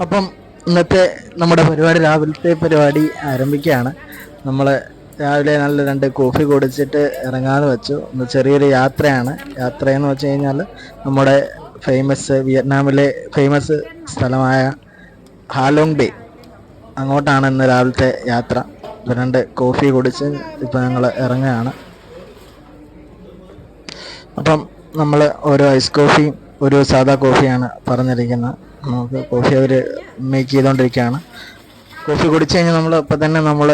അപ്പം ഇന്നത്തെ നമ്മുടെ പരിപാടി രാവിലത്തെ പരിപാടി ആരംഭിക്കുകയാണ്. നമ്മൾ രാവിലെ നല്ല രണ്ട് കോഫി കുടിച്ചിട്ട് ഇറങ്ങാന്ന് വെച്ചു. ഒന്ന് ചെറിയൊരു യാത്രയാണ്. യാത്രയെന്ന് വെച്ച് കഴിഞ്ഞാൽ നമ്മുടെ ഫേമസ് വിയറ്റ്നാമിലെ ഫേമസ് സ്ഥലമായ ഹാലോങ് ബേ. അങ്ങോട്ടാണ് ഇന്ന് രാവിലത്തെ യാത്ര. രണ്ട് കോഫി കുടിച്ച് ഇപ്പം ഞങ്ങൾ ഇറങ്ങുകയാണ്. അപ്പം നമ്മൾ ഓരോ ഐസ് കോഫിയും ഒരു സാധാ കോഫിയാണ് പറഞ്ഞിരിക്കുന്നത്. നമുക്ക് കോഫി അവർ മേക്ക് ചെയ്തുകൊണ്ടിരിക്കുകയാണ് കോഫി കുടിച്ച് കഴിഞ്ഞാൽ നമ്മൾ ഇപ്പം തന്നെ നമ്മൾ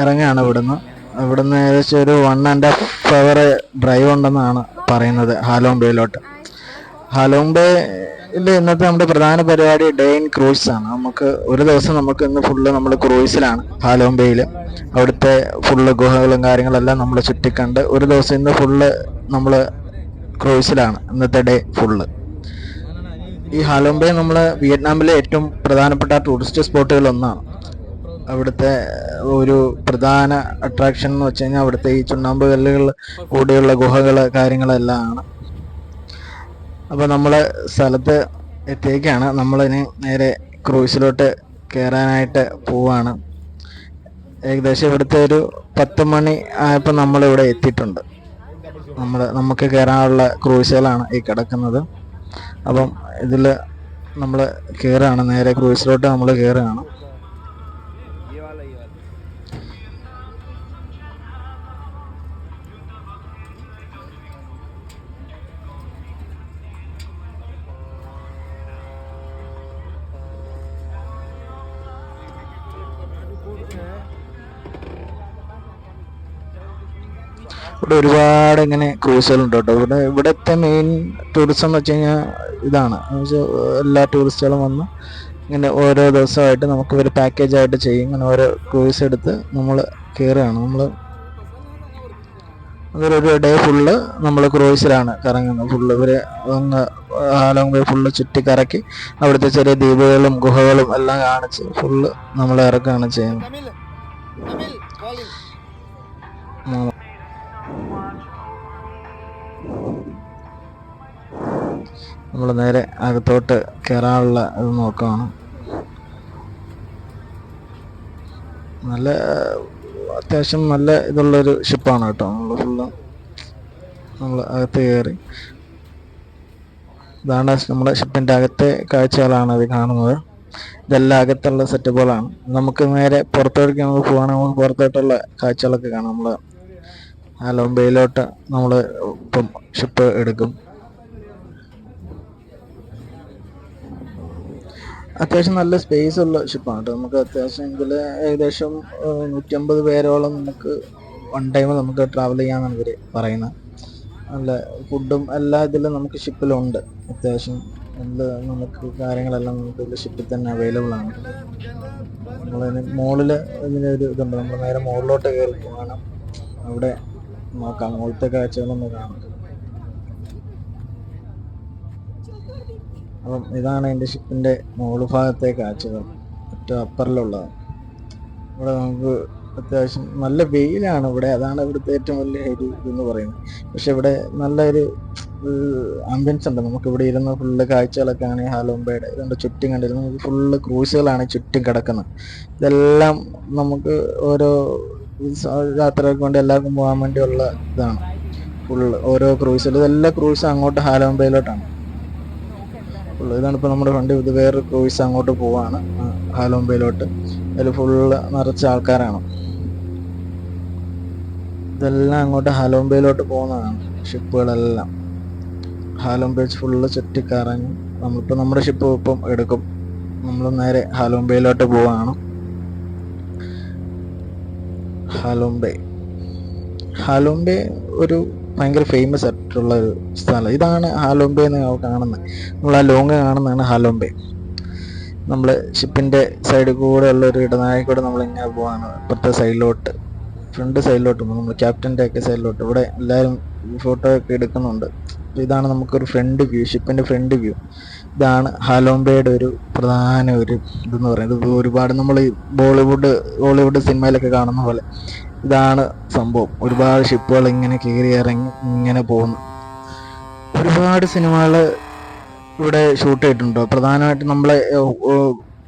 ഇറങ്ങുകയാണ് ഇവിടുന്ന്. ഇവിടുന്ന് ഏകദേശം ഒരു one and half hour drive ഉണ്ടെന്നാണ് പറയുന്നത് ഹാലോംബേയിലോട്ട് ഹാലോംബേയിൽ ഇന്നത്തെ നമ്മുടെ പ്രധാന പരിപാടി ഡേ ഇൻ ക്രൂയിസ് ആണ്. നമുക്ക് ഒരു ദിവസം നമുക്ക് ഇന്ന് ഫുള്ള് നമ്മൾ ക്രൂസിലാണ് ഹാലോംബേയിൽ അവിടുത്തെ ഫുള്ള് ഗുഹകളും കാര്യങ്ങളെല്ലാം നമ്മൾ ചുറ്റിക്കണ്ട് ഒരു ദിവസം ഇന്ന് ഫുള്ള് നമ്മൾ ക്രൂയിസിലാണ് ഇന്നത്തെ ഡേ ഫുള്ള് ഈ ഹാലോംബെ നമ്മൾ വിയറ്റ്നാമിലെ ഏറ്റവും പ്രധാനപ്പെട്ട ടൂറിസ്റ്റ് സ്പോട്ടുകളിൽ ഒന്നാണ്. അവിടുത്തെ ഒരു പ്രധാന അട്രാക്ഷൻ എന്ന് വെച്ച് കഴിഞ്ഞാൽ അവിടുത്തെ ഈ ചുണ്ണാമ്പ് കല്ലുകൾ കൂടിയുള്ള ഗുഹകൾ കാര്യങ്ങളെല്ലാം ആണ്. അപ്പോൾ നമ്മൾ സ്ഥലത്ത് എത്തിയേക്കാണ്. നമ്മളിനി നേരെ ക്രൂസിലോട്ട് കയറാനായിട്ട് പോവാണ്. ഏകദേശം ഇവിടുത്തെ ഒരു പത്ത് മണി ആയപ്പോൾ നമ്മളിവിടെ എത്തിയിട്ടുണ്ട്. നമ്മൾ നമുക്ക് കയറാനുള്ള ക്രൂസുകളാണ് ഈ കിടക്കുന്നത്. അപ്പം ഇതിൽ നമ്മൾ കയറുകയാണ് നേരെ ക്രൂയിസിലോട്ട് നമ്മൾ കയറുകയാണ് ഇവിടെ ഒരുപാട് ഇങ്ങനെ ക്രൂസുകളുണ്ട് കേട്ടോ ഇവിടെ ഇവിടുത്തെ മെയിൻ ടൂറിസം എന്ന് വെച്ച് കഴിഞ്ഞാൽ ഇതാണ്. എല്ലാ ടൂറിസ്റ്റുകളും വന്ന് ഇങ്ങനെ ഓരോ ദിവസമായിട്ട് നമുക്ക് ഒരു പാക്കേജ് ആയിട്ട് ചെയ്യും. ഇങ്ങനെ ഓരോ ക്രൂസ് എടുത്ത് നമ്മൾ കയറുകയാണ് നമ്മൾ അതൊരു ഡേ ഫുള്ള് നമ്മൾ ക്രൂസിലാണ് കറങ്ങുന്നത്. ഫുള്ള് ഇവർ അങ്ങ് ആലോങ് ഫുള്ള് ചുറ്റി കറക്കി അവിടുത്തെ ചെറിയ ദ്വീപുകളും ഗുഹകളും എല്ലാം കാണിച്ച് ഫുള്ള് നമ്മൾ ഇറക്കുകയാണ് ചെയ്യുന്നത്. നമ്മൾ നേരെ അകത്തോട്ട് കയറാനുള്ള ഇത് നോക്കുകയാണ് നല്ല അത്യാവശ്യം നല്ല ഇതുള്ളൊരു ഷിപ്പാണ് കേട്ടോ. നമ്മൾ ഫുള്ള് നമ്മൾ അകത്ത് കയറി ഇതാണ് നമ്മുടെ ഷിപ്പിന്റെ അകത്തെ കാഴ്ചകളാണ് ഇത് കാണുന്നത്. ഇതെല്ലാം അകത്തുള്ള സെറ്റപ്പുകളാണ്. നമുക്ക് നേരെ പുറത്തോട്ടേക്ക് നമുക്ക് പോകണമെങ്കിൽ നമുക്ക് പുറത്തോട്ടുള്ള കാഴ്ചകളൊക്കെ കാണാം. നമ്മൾ ആലോംബയിലോട്ട് നമ്മൾ ഇപ്പം ഷിപ്പ് എടുക്കും. അത്യാവശ്യം നല്ല സ്പേസ് ഉള്ള ഷിപ്പാണ് കേട്ടോ നമുക്ക് അത്യാവശ്യം എങ്കിൽ ഏകദേശം നൂറ്റമ്പത് പേരോളം നമുക്ക് വൺ ടൈം നമുക്ക് ട്രാവൽ ചെയ്യാമെന്നാണ് ഇവർ പറയുന്നത്. നല്ല ഫുഡും എല്ലാ ഇതിലും നമുക്ക് ഷിപ്പിലുണ്ട് അത്യാവശ്യം എന്ത് നമുക്ക് കാര്യങ്ങളെല്ലാം നമുക്ക് ഇതിൽ ഷിപ്പിൽ തന്നെ അവൈലബിൾ ആണ്. നമ്മളതിന് മുകളിൽ ഇതിന് ഒരു ഇതുണ്ട്. നമ്മൾ നേരെ മുകളിലോട്ട് കയറി പോകണം. അവിടെ നോക്കാം. മുകളിലത്തെ കാഴ്ചകളൊന്ന് കാണാം. അപ്പം ഇതാണ് എന്റെ ഷിപ്പിന്റെ മുകൾ ഭാഗത്തെ കാഴ്ചകൾ ഏറ്റവും അപ്പറിലുള്ളത് ഇവിടെ നമുക്ക് അത്യാവശ്യം നല്ല വെയിലാണ് ഇവിടെ. അതാണ് ഇവിടുത്തെ ഏറ്റവും വലിയ ഒരു ഇതെന്ന് പറയുന്നത്. പക്ഷെ ഇവിടെ നല്ലൊരു ആംബിയൻസ് ഉണ്ട്. നമുക്ക് ഇവിടെ ഇരുന്ന് ഫുള്ള് കാഴ്ചകളൊക്കെ ആണ് ഹാലോംബയുടെ ഇതുകൊണ്ട് ചുറ്റും കണ്ടിരുന്നു. നമുക്ക് ഫുള്ള് ക്രൂസുകളാണ് ചുറ്റും കിടക്കുന്നത്. ഇതെല്ലാം നമുക്ക് ഓരോ യാത്രകൾക്ക് വേണ്ടി എല്ലാവർക്കും പോകാൻ വേണ്ടിയുള്ള ഇതാണ്. ഫുള്ള് ഓരോ ക്രൂസിലും ഇതെല്ലാം ക്രൂസും അങ്ങോട്ട് ഹാലോംബയിലോട്ടാണ് ഫുള്ള് ഇതാണ് ഇപ്പോൾ നമ്മുടെ ഫ്രണ്ട് ഇത് വേറൊരു ക്രൂയിസ് അങ്ങോട്ട് പോവാണ്. ഹാലോംബയിലോട്ട്. അതിൽ ഫുള്ള് നിറച്ച ആൾക്കാരാണ്. ഇതെല്ലാം അങ്ങോട്ട് ഹാലോംബയിലോട്ട് പോകുന്നതാണ്. ഷിപ്പുകളെല്ലാം. ഹാലോംബെ ഫുള്ള് ചുറ്റിക്കറങ്ങി നമ്മളിപ്പോൾ നമ്മുടെ ഷിപ്പ് ഇപ്പം എടുക്കും. നമ്മൾ നേരെ ഹാലോംബയിലോട്ട് പോവാണ്. ഹാലോംബെ. ഹാലോംബെ ഒരു ഭയങ്കര ഫേമസ് ആയിട്ടുള്ള ഒരു സ്ഥലം. ഇതാണ് ഹാലോംബെ എന്ന് കാണുന്നത് നമ്മൾ ആ ലോങ് കാണുന്നതാണ് ഹാലോംബെ. നമ്മൾ ഷിപ്പിന്റെ സൈഡിൽ കൂടെ ഉള്ള ഒരു ഇടനാഴി കൂടെ നമ്മൾ ഇങ്ങനെ പോവാണ്. ഇപ്പുറത്തെ സൈഡിലോട്ട് ഫ്രണ്ട് സൈഡിലോട്ട് നമ്മൾ ക്യാപ്റ്റന്റെ ഒക്കെ സൈഡിലോട്ട്. ഇവിടെ എല്ലാവരും ഫോട്ടോ ഒക്കെ എടുക്കുന്നുണ്ട്. ഇതാണ് നമുക്കൊരു ഫ്രണ്ട് വ്യൂ ഷിപ്പിന്റെ ഫ്രണ്ട് വ്യൂ ഇതാണ് ഹാലോംബയുടെ ഒരു പ്രധാന ഒരു ഇതെന്ന് പറയുന്നത്. ഒരുപാട് നമ്മൾ ബോളിവുഡ് ബോളിവുഡ് സിനിമയിലൊക്കെ കാണുന്ന പോലെ. ഇതാണ് സംഭവം. ഒരുപാട് ഷിപ്പുകൾ ഇങ്ങനെ കയറി ഇറങ്ങി ഇങ്ങനെ പോകുന്നു. ഒരുപാട് സിനിമകൾ ഇവിടെ ഷൂട്ട് ചെയ്തിട്ടുണ്ട്. പ്രധാനമായിട്ടും നമ്മളെ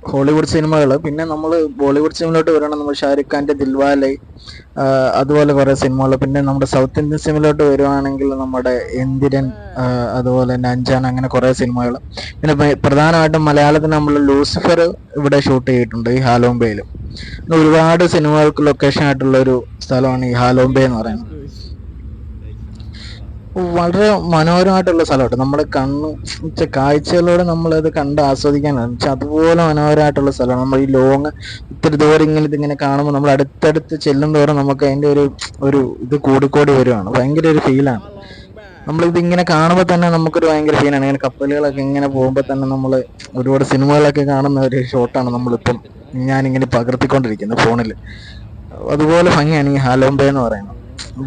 ഹോളിവുഡ് സിനിമകൾ പിന്നെ നമ്മൾ ബോളിവുഡ് സിനിമയിലോട്ട് വരണം നമ്മൾ ഷാരൂഖ് ഖാന്റെ ദിൽവാലെ അതുപോലെ കുറേ സിനിമകൾ പിന്നെ നമ്മുടെ സൗത്ത് ഇന്ത്യൻ സിനിമയിലോട്ട് വരുവാണെങ്കിൽ നമ്മുടെ എന്തിരൻ അതുപോലെ തന്നെ അഞ്ചാൻ അങ്ങനെ കുറേ സിനിമകൾ പിന്നെ പ്രധാനമായിട്ടും മലയാളത്തിൽ നമ്മൾ ലൂസിഫർ ഇവിടെ ഷൂട്ട് ചെയ്തിട്ടുണ്ട് ഈ ഹാലോംബയിൽ ഒരുപാട് സിനിമകൾക്ക് ലൊക്കേഷൻ ആയിട്ടുള്ള ഒരു സ്ഥലമാണ് ഈ ഹാലോംബെ എന്ന് പറയുന്നത്. വളരെ മനോഹരമായിട്ടുള്ള സ്ഥലമാണ് നമ്മുടെ കണ്ണ് വെച്ച കാഴ്ചകളോടെ നമ്മളത് കണ്ട് ആസ്വദിക്കാനാണ്. വെച്ചാൽ അതുപോലെ മനോഹരമായിട്ടുള്ള സ്ഥലമാണ്. നമ്മൾ ഈ ലോങ് ഇത്തിരി ദൂരം ഇങ്ങനെ ഇതിങ്ങനെ കാണുമ്പോൾ നമ്മൾ അടുത്തടുത്ത് ചെല്ലും തോറും നമുക്ക് അതിന്റെ ഒരു ഒരു ഇത് കൂടിക്കൂടി വരുവാണ്. ഭയങ്കര ഒരു ഫീലാണ് നമ്മളിത് ഇങ്ങനെ കാണുമ്പോൾ തന്നെ നമുക്കൊരു ഭയങ്കര ഫീലാണ് ഇങ്ങനെ കപ്പലുകളൊക്കെ ഇങ്ങനെ പോകുമ്പോൾ തന്നെ നമ്മൾ ഒരുപാട് സിനിമകളൊക്കെ കാണുന്ന ഒരു ഷോട്ടാണ് നമ്മളിപ്പം ഞാനിങ്ങനെ പകർത്തിക്കൊണ്ടിരിക്കുന്നത് ഫോണിൽ അതുപോലെ ഭംഗിയാണ് ഈ ഹാലോംബെ എന്ന് പറയുന്നത്.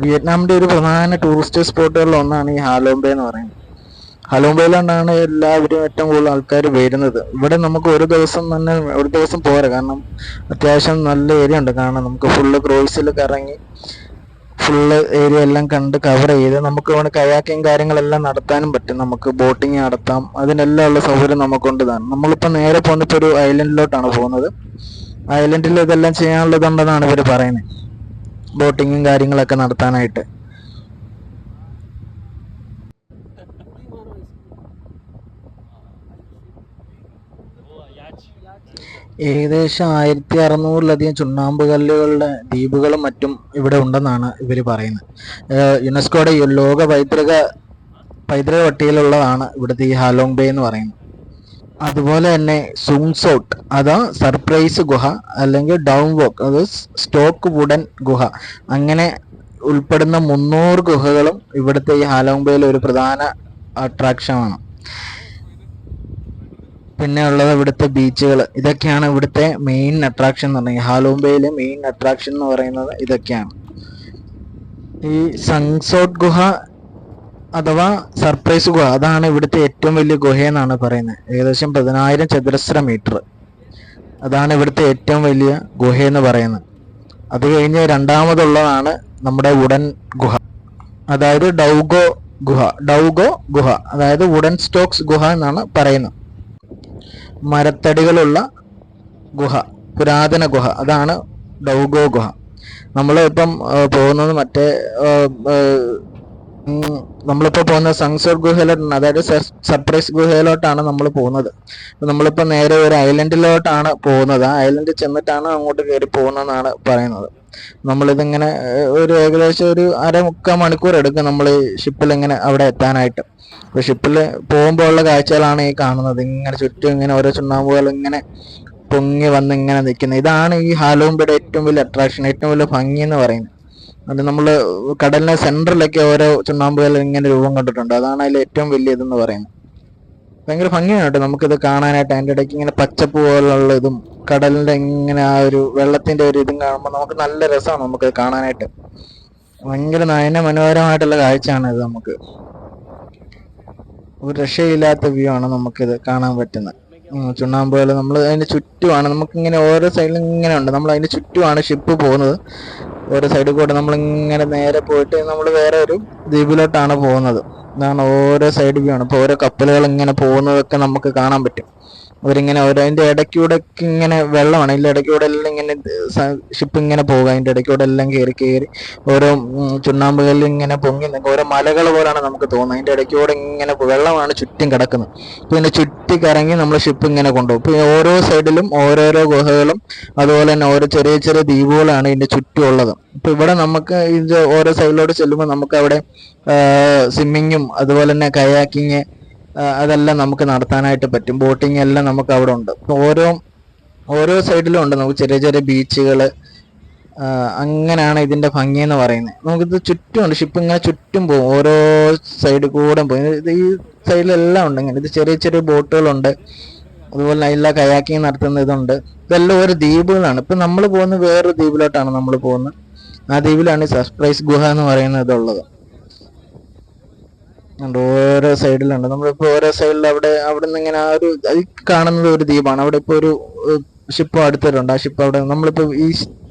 വിയറ്റ്നാമിന്റെ ഒരു പ്രധാന ടൂറിസ്റ്റ് സ്പോട്ടുകളിൽ ഒന്നാണ് ഈ ഹാലോംബെ എന്ന് പറയുന്നത്. ഹലോംബയിലാണ്ടാണ് എല്ലാവരും ഏറ്റവും കൂടുതൽ ആൾക്കാർ വരുന്നത്. ഇവിടെ നമുക്ക് ഒരു ദിവസം തന്നെ ഒരു ദിവസം പോരാ. കാരണം അത്യാവശ്യം നല്ല ഏരിയ ഉണ്ട്. കാരണം നമുക്ക് ഫുള്ള് ക്രൂയിസിൽ കറങ്ങി ഫുള്ള് ഏരിയ എല്ലാം കണ്ട് കവർ ചെയ്ത് നമുക്ക് ഇവിടെ കയാക്കിങ് കാര്യങ്ങളെല്ലാം നടത്താനും പറ്റും. നമുക്ക് ബോട്ടിങ് നടത്താം. അതിനെല്ലാം ഉള്ള സൗകര്യം നമുക്കുണ്ട് തന്നെ നമ്മളിപ്പോൾ നേരെ പോകുന്നിപ്പോൾ ഒരു ഐലൻഡിലോട്ടാണ് പോകുന്നത്. ഐലൻഡിൽ ഇതെല്ലാം ചെയ്യാനുള്ളതുണ്ടെന്നാണ് ഇവർ പറയുന്നത്. ബോട്ടിങ്ങും കാര്യങ്ങളൊക്കെ നടത്താനായിട്ട്. ഏകദേശം ആയിരത്തി അറുന്നൂറിലധികം ചുണ്ണാമ്പ് കല്ലുകളുടെ ദ്വീപുകളും മറ്റും ഇവിടെ ഉണ്ടെന്നാണ് ഇവർ പറയുന്നത്. യുനെസ്കോയുടെ ലോക പൈതൃക പൈതൃക പട്ടികയിലുള്ളതാണ് ഇവിടുത്തെ ഈ ഹാലോങ് ബേ എന്ന് പറയുന്നത്. അതുപോലെ തന്നെ സുങ്സോട്ട് അതാ സർപ്രൈസ് ഗുഹ അല്ലെങ്കിൽ ഡൗൺ വോക്ക് അത് സ്റ്റോക്ക് വുഡൻ ഗുഹ. അങ്ങനെ ഉൾപ്പെടുന്ന മുന്നൂറ് ഗുഹകളും ഇവിടുത്തെ ഈ ഹാലോംബയിലെ ഒരു പ്രധാന അട്രാക്ഷനാണ് പിന്നെ ഉള്ളത് ഇവിടുത്തെ ബീച്ചുകൾ ഇതൊക്കെയാണ് ഇവിടുത്തെ മെയിൻ അട്രാക്ഷൻ എന്ന് പറയുന്നത് ഹാലോംബയിലെ മെയിൻ അട്രാക്ഷൻ എന്ന് പറയുന്നത് ഇതൊക്കെയാണ്. ഈ സൺസോട്ട് ഗുഹ അഥവാ സർപ്രൈസ് ഗുഹ അതാണ് ഇവിടുത്തെ ഏറ്റവും വലിയ ഗുഹ ഗുഹയെന്നാണ് പറയുന്നത്. ഏകദേശം പതിനായിരം ചതുരശ്ര മീറ്റർ അതാണ് ഇവിടുത്തെ ഏറ്റവും വലിയ ഗുഹ എന്ന് പറയുന്നത്. അത് കഴിഞ്ഞ് രണ്ടാമതുള്ളതാണ് നമ്മുടെ വുഡൻ ഗുഹ. അതായത് ഡൗഗോ ഗുഹ ഡൗഗോ ഗുഹ അതായത് വുഡൻ സ്റ്റോക്സ് ഗുഹ എന്നാണ് പറയുന്നത്. മരത്തടികളുള്ള ഗുഹ പുരാതന ഗുഹ അതാണ് ഡൗഗോ ഗുഹ. നമ്മൾ ഇപ്പം പോകുന്നത് മറ്റേ ആ, പോകുന്ന സൺസെറ്റ് ഗുഹയിലോട്ടാണ് അതായത് സർപ്രൈസ് ഗുഹയിലോട്ടാണ് നമ്മൾ പോകുന്നത്. നമ്മളിപ്പോൾ നമ്മളിപ്പോ നേരെ ഒരു ഐലൻഡിലോട്ടാണ് പോകുന്നത്. ആ ഐലൻഡിൽ ചെന്നിട്ടാണ് അങ്ങോട്ട് കയറി പോകുന്നതെന്നാണ് പറയുന്നത്. നമ്മളിതിങ്ങനെ ഒരു ഏകദേശം ഒരു അര മുക്കാൽ മണിക്കൂർ എടുക്കും നമ്മൾ ഷിപ്പിൽ ഇങ്ങനെ അവിടെ എത്താനായിട്ട്. അപ്പൊ ഷിപ്പിൽ പോകുമ്പോൾ ഉള്ള കാഴ്ചകളാണ് ഈ കാണുന്നത്. ഇങ്ങനെ ചുറ്റും ഇങ്ങനെ ഓരോ ചുണ്ണാമ്പുകൾ ഇങ്ങനെ പൊങ്ങി വന്ന് ഇങ്ങനെ നിൽക്കുന്നത്. ഇതാണ് ഈ ഹാലോംബയുടെ ഏറ്റവും വലിയ അട്രാക്ഷൻ ഏറ്റവും വലിയ ഭംഗി എന്ന് പറയുന്നത്. അത് നമ്മൾ കടലിന്റെ സെന്ററിലൊക്കെ ഓരോ ചുണ്ണാമ്പുകൾ ഇങ്ങനെ രൂപം കണ്ടിട്ടുണ്ട്. അതാണ് അതിൽ ഏറ്റവും വലിയ ഇതെന്ന് പറയുന്നത്. ഭയങ്കര ഭംഗിയാണ് കേട്ടോ. നമുക്കിത് കാണാനായിട്ട് അതിന്റെ ഇടയ്ക്ക് ഇങ്ങനെ പച്ചപ്പ് പോലുള്ള ഇതും കടലിന്റെ ഇങ്ങനെ ആ ഒരു വെള്ളത്തിന്റെ ഒരു ഇതും കാണുമ്പോൾ നമുക്ക് നല്ല രസമാണ് നമുക്ക് കാണാനായിട്ട്. ഭയങ്കര നയന മനോഹരമായിട്ടുള്ള കാഴ്ചയാണ് ഇത് നമുക്ക്. ഒരു രക്ഷയില്ലാത്ത വ്യൂ ആണ് നമുക്കിത് കാണാൻ പറ്റുന്നത്. ഉം, പോലെ നമ്മൾ അതിന്റെ ചുറ്റുമാണ്. നമുക്കിങ്ങനെ ഓരോ സൈഡിലും ഇങ്ങനെ ഉണ്ട്. നമ്മൾ അതിന്റെ ചുറ്റുമാണ് ഷിപ്പ് പോകുന്നത്. ഓരോ സൈഡിൽ കൂടെ നമ്മളിങ്ങനെ നേരെ പോയിട്ട് നമ്മൾ വേറെ ഒരു ദ്വീപിലോട്ടാണ് പോകുന്നത്. ഇതാണ് ഓരോ സൈഡ് വ്യൂ ആണ്. ഇപ്പോൾ ഓരോ കപ്പലുകൾ ഇങ്ങനെ പോകുന്നതൊക്കെ നമുക്ക് കാണാൻ പറ്റും. അവരിങ്ങനെ ഓരോ അതിന്റെ ഇടയ്ക്കൂടെ ഇങ്ങനെ വെള്ളമാണ്. അതിന്റെ ഇടയ്ക്കൂടെ എല്ലാം ഇങ്ങനെ ഷിപ്പ് ഇങ്ങനെ പോകുക അതിന്റെ ഇടയ്ക്കൂടെ എല്ലാം കയറി കയറി ഓരോ ചുണ്ണാമ്പുകളിൽ ഇങ്ങനെ പൊങ്ങി നിൽക്കുക ഓരോ മലകൾ പോലാണ് നമുക്ക് തോന്നുന്നത്. അതിന്റെ ഇടയ്ക്കൂടെ ഇങ്ങനെ വെള്ളമാണ് ചുറ്റും കിടക്കുന്നത്. പിന്നെ ചുറ്റി കറങ്ങി നമ്മൾ ഷിപ്പ് ഇങ്ങനെ കൊണ്ടുപോകും. പിന്നെ ഓരോ സൈഡിലും ഓരോരോ ഗുഹകളും അതുപോലെ തന്നെ ഓരോ ചെറിയ ചെറിയ ദ്വീപുകളാണ് ഇതിന്റെ ചുറ്റും ഉള്ളത് ഇവിടെ നമുക്ക് ഇത് ഓരോ സൈഡിലോട്ട് ചെല്ലുമ്പോൾ നമുക്ക് അവിടെ സ്വിമ്മിങ്ങും അതുപോലെ തന്നെ കയാക്കിങ് അതെല്ലാം നമുക്ക് നടത്താനായിട്ട് പറ്റും. ബോട്ടിംഗ് എല്ലാം നമുക്ക് അവിടെ ഉണ്ട്. ഓരോ ഓരോ സൈഡിലും ഉണ്ട്. നമുക്ക് ചെറിയ ചെറിയ ബീച്ചുകൾ അങ്ങനെയാണ് ഇതിന്റെ ഭംഗി എന്ന് പറയുന്നത്. നമുക്കിത് ചുറ്റുമുണ്ട്. ഷിപ്പ് ഇങ്ങനെ ചുറ്റും പോകും. ഓരോ സൈഡ് കൂടെ പോകും. ഇത് ഈ സൈഡിലെല്ലാം ഉണ്ട് ഇങ്ങനെ. ഇത് ചെറിയ ചെറിയ ബോട്ടുകളുണ്ട്. അതുപോലെ എല്ലാ കയാക്കിങ് നടത്തുന്ന ഇതുണ്ട്. ഇതെല്ലാം ഓരോ ദ്വീപുകളാണ്. ഇപ്പൊ നമ്മൾ പോകുന്ന വേറൊരു ദ്വീപിലോട്ടാണ് നമ്മൾ പോകുന്നത്. ആ ദ്വീപിലാണ് സർപ്രൈസ് ഗുഹ എന്ന് പറയുന്നത് ഇതുള്ളത്. ഉണ്ട്. ഓരോ സൈഡിലുണ്ട് നമ്മളിപ്പോ ഓരോ സൈഡിൽ അവിടെ അവിടെ നിന്ന് ഇങ്ങനെ ആ ഒരു കാണുന്നത് ഒരു ദ്വീപാണ്. അവിടെ ഇപ്പൊ ഒരു ഷിപ്പ് അടുത്തിട്ടുണ്ട് ആ ഷിപ്പ് അവിടെ നമ്മളിപ്പോ ഈ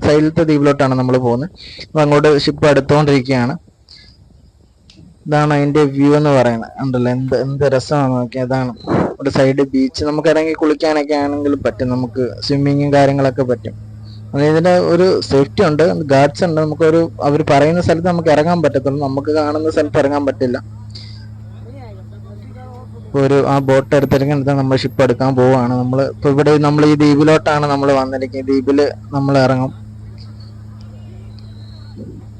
സൈഡിലത്തെ ദ്വീപിലോട്ടാണ് നമ്മൾ പോകുന്നത്. അപ്പൊ അങ്ങോട്ട് ഷിപ്പ് അടുത്തോണ്ടിരിക്കുകയാണ്. ഇതാണ് അതിന്റെ വ്യൂ എന്ന് പറയുന്നത്. ഉണ്ടല്ലോ എന്ത് എന്ത് രസമാണ് നോക്കി അതാണ്. ഒരു സൈഡ് ബീച്ച് നമുക്ക് ഇറങ്ങി കുളിക്കാനൊക്കെ ആണെങ്കിലും പറ്റും. നമുക്ക് സ്വിമ്മിങ്ങും കാര്യങ്ങളൊക്കെ പറ്റും. ഇതിന്റെ ഒരു സേഫ്റ്റി ഉണ്ട് ഗാർഡ്സ് ഉണ്ട്. നമുക്കൊരു അവർ പറയുന്ന സ്ഥലത്ത് നമുക്ക് ഇറങ്ങാൻ പറ്റത്തുള്ളൂ. നമുക്ക് കാണുന്ന സ്ഥലത്ത് ഇറങ്ങാൻ പറ്റില്ല. ഇപ്പൊ ഒരു ആ ബോട്ട് എടുത്തിരിക്കുന്നത് നമ്മൾ ഷിപ്പ് എടുക്കാൻ പോവുകയാണ്. നമ്മൾ ഇപ്പോൾ ഇവിടെ നമ്മൾ ഈ ദ്വീപിലോട്ടാണ് നമ്മൾ വന്നിരിക്കുന്നത്. ദ്വീപിൽ നമ്മൾ ഇറങ്ങും.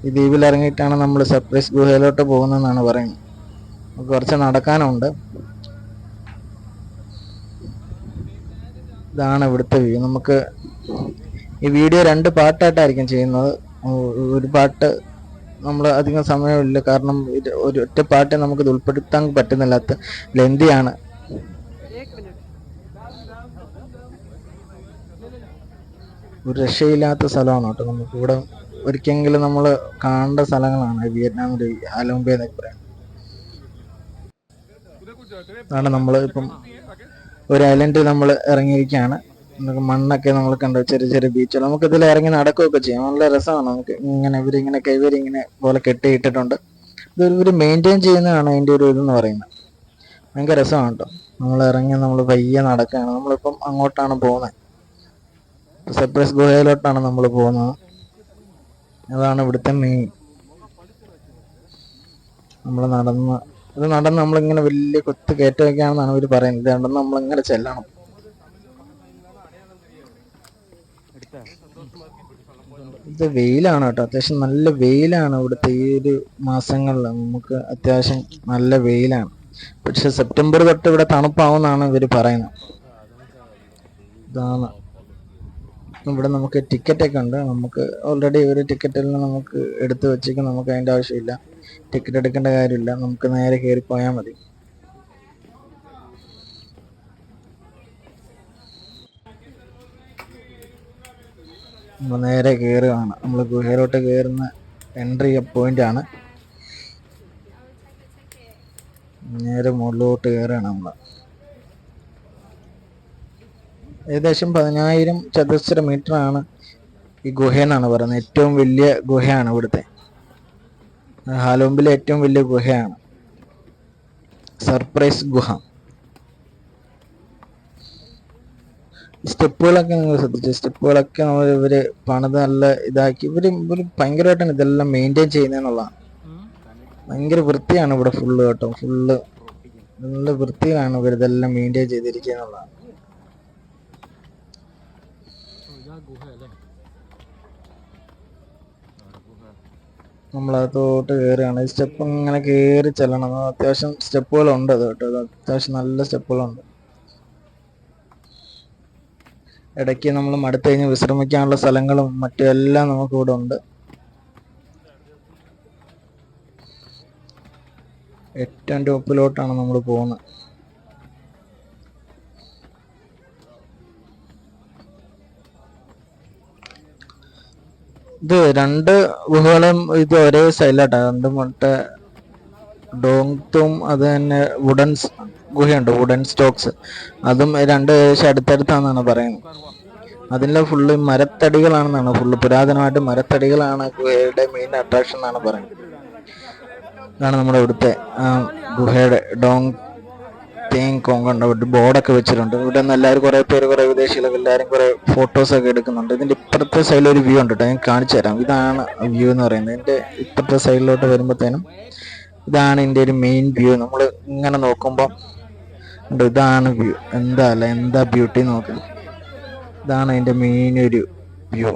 ഈ ദ്വീപിൽ ഇറങ്ങിയിട്ടാണ് നമ്മൾ സർപ്രൈസ് ഗുഹയിലോട്ട് പോകുന്നതെന്നാണ് പറയുന്നത്. നമുക്ക് കുറച്ച് നടക്കാനുണ്ട്. ഇതാണ് ഇവിടുത്തെ വ്യൂ നമുക്ക് ഈ വീഡിയോ രണ്ട് പാട്ടായിട്ടായിരിക്കും ചെയ്യുന്നത്. ഒരു പാട്ട് നമ്മൾ അധികം സമയമില്ല. കാരണം ഇത് ഒരു ഒറ്റ പാട്ട് നമുക്ക് ഇത് ഉൾപ്പെടുത്താൻ പറ്റുന്നില്ലാത്ത ലെന്തിയാണ് ഒരു രക്ഷയില്ലാത്ത സ്ഥലമാണ് കേട്ടോ. നമുക്ക് ഇവിടെ ഒരിക്കലെങ്കിലും നമ്മൾ കാണേണ്ട സ്ഥലങ്ങളാണ് വിയറ്റ്നാമിലെ ആലോംബെ എന്നൊക്കെ പറയാം അതാണ് നമ്മൾ ഇപ്പം ഒരു ഐലൻഡിൽ നമ്മൾ ഇറങ്ങിയിരിക്കുകയാണ്. മണ്ണൊക്കെ നമ്മൾ കണ്ടു ചെറിയ ചെറിയ ബീച്ചുകൾ നമുക്ക് ഇതിൽ ഇറങ്ങി നടക്കുകയൊക്കെ ചെയ്യാം. നല്ല രസമാണ് നമുക്ക്. ഇങ്ങനെ ഇവരിങ്ങനെ കൈവരിങ്ങനെ പോലെ കെട്ടിയിട്ടിട്ടുണ്ട്. ഇത് ഇവർ മെയിന്റെയിൻ ചെയ്യുന്നതാണ് അതിന്റെ ഒരു ഇതെന്ന് പറയുന്നത്. ഭയങ്കര രസമാണ് കേട്ടോ. നമ്മൾ ഇറങ്ങി നമ്മൾ പയ്യെ നടക്കുകയാണ്. നമ്മളിപ്പം അങ്ങോട്ടാണ് പോകുന്നത്. സർപ്രൈസ് ഗുഹയിലോട്ടാണ് നമ്മൾ പോകുന്നത്. അതാണ് ഇവിടുത്തെ മെയിൻ നമ്മൾ നടന്ന് ഇത് നടന്ന് നമ്മളിങ്ങനെ വലിയ കൊത്ത് കയറ്റമൊക്കെയാണെന്നാണ് ഇവർ പറയുന്നത്. ഇത് നടന്ന് നമ്മളിങ്ങനെ ചെല്ലണം. ഇത് വെയിലാണ് കേട്ടോ. അത്യാവശ്യം നല്ല വെയിലാണ് ഇവിടുത്തെ ഈ ഒരു മാസങ്ങളിൽ നമുക്ക് അത്യാവശ്യം നല്ല വെയിലാണ്. പക്ഷെ സെപ്റ്റംബർ തൊട്ട് ഇവിടെ തണുപ്പാവുമെന്നാണ് ഇവർ പറയുന്നത്. ഇതാണ്. ഇവിടെ നമുക്ക് ടിക്കറ്റ് ഒക്കെ ഉണ്ട്. നമുക്ക് ഓൾറെഡി ഒരു ടിക്കറ്റിൽ നിന്ന് നമുക്ക് എടുത്തു വെച്ചേക്കും. നമുക്ക് അതിന്റെ ആവശ്യമില്ല. ടിക്കറ്റ് എടുക്കേണ്ട കാര്യമില്ല. നമുക്ക് നേരെ കയറി പോയാൽ മതി. നമ്മൾ നേരെ കയറുകയാണ് നമ്മൾ ഗുഹയിലോട്ട് കയറുന്ന എൻട്രി പോയിന്റ് ആണ്. നേരെ മുകളിലോട്ട് കയറുകയാണ് നമ്മൾ. ഏകദേശം പതിനായിരം ചതുരശ്ര ആണ് ഈ ഗുഹയെന്നാണ് പറയുന്നത്. ഏറ്റവും വലിയ ഗുഹയാണ് ഇവിടുത്തെ. ഹാലോമ്പിലെ ഏറ്റവും വലിയ ഗുഹയാണ്. സർപ്രൈസ് ഗുഹ. സ്റ്റെപ്പുകളൊക്കെ നിങ്ങൾ ശ്രദ്ധിച്ചു? സ്റ്റെപ്പുകളൊക്കെ നമ്മൾ ഇവർ പണിത് നല്ല ഇതാക്കി. ഇവർ ഇവർ ഭയങ്കരമായിട്ടാണ് ഇതെല്ലാം മെയിന്റെയിൻ ചെയ്യുന്നതെന്നുള്ളതാണ് ഭയങ്കര വൃത്തിയാണ് ഇവിടെ ഫുള്ള് കേട്ടോ. ഫുള്ള് നല്ല വൃത്തിയിലാണ് ഇവർ ഇതെല്ലാം മെയിന്റെയിൻ ചെയ്തിരിക്കുക എന്നുള്ളതാണ്. നമ്മളകത്തോട്ട് കയറുകയാണ് സ്റ്റെപ്പ് ഇങ്ങനെ കയറി ചെല്ലണം. അത് അത്യാവശ്യം സ്റ്റെപ്പുകളുണ്ട് അത് കേട്ടോ. അത് അത്യാവശ്യം നല്ല സ്റ്റെപ്പുകളുണ്ട്. ഇടയ്ക്ക് നമ്മൾ മടുത്തു കഴിഞ്ഞ് വിശ്രമിക്കാനുള്ള സ്ഥലങ്ങളും മറ്റും എല്ലാം നമുക്കിവിടെ ഉണ്ട്. ഏറ്റവും ടോപ്പിലോട്ടാണ് നമ്മൾ പോകുന്നത്. ഇത് രണ്ട് ഗുഹകളും ഇത് ഒരേ സൈലാട്ടാ രണ്ടും മറ്റേ ഡോങ്തും അത് തന്നെ വുഡൻ ഗുഹയുണ്ട് വുഡൻ സ്റ്റോക്സ് അതും രണ്ട് ഏകദേശം അടുത്തടുത്താണെന്നാണ് പറയുന്നത്. അതിലെ ഫുള്ള് മരത്തടികളാണെന്നാണ് ഫുള്ള് പുരാതനമായിട്ട് മരത്തടികളാണ് ഗുഹയുടെ മെയിൻ അട്രാക്ഷൻ എന്നാണ് പറയുന്നത്. ഇതാണ് നമ്മുടെ ഇവിടുത്തെ ഗുഹയുടെ ഡോങ് തേങ് കോങ് ഉണ്ട്. ഇവിടെ ബോർഡൊക്കെ വെച്ചിട്ടുണ്ട്. ഇവിടെ നിന്ന് എല്ലാവരും കുറെ പേര് കുറെ വിദേശികളൊക്കെ എല്ലാവരും കുറെ ഫോട്ടോസൊക്കെ എടുക്കുന്നുണ്ട്. ഇതിന്റെ ഇപ്പുറത്തെ സൈഡിൽ ഒരു വ്യൂ ഉണ്ട് ഞാൻ കാണിച്ചു തരാം. ഇതാണ് വ്യൂ എന്ന് പറയുന്നത്. ഇതിന്റെ ഇപ്പുറത്തെ സൈഡിലോട്ട് വരുമ്പോഴത്തേനും ഇതാണ് ഇതിന്റെ ഒരു മെയിൻ വ്യൂ നമ്മൾ ഇങ്ങനെ നോക്കുമ്പോൾ ഇതാണ് വ്യൂ എന്താ അല്ല എന്താ ബ്യൂട്ടി നോക്ക്. ഇതാണ് അതിന്റെ മെയിൻ ഒരു വ്യൂ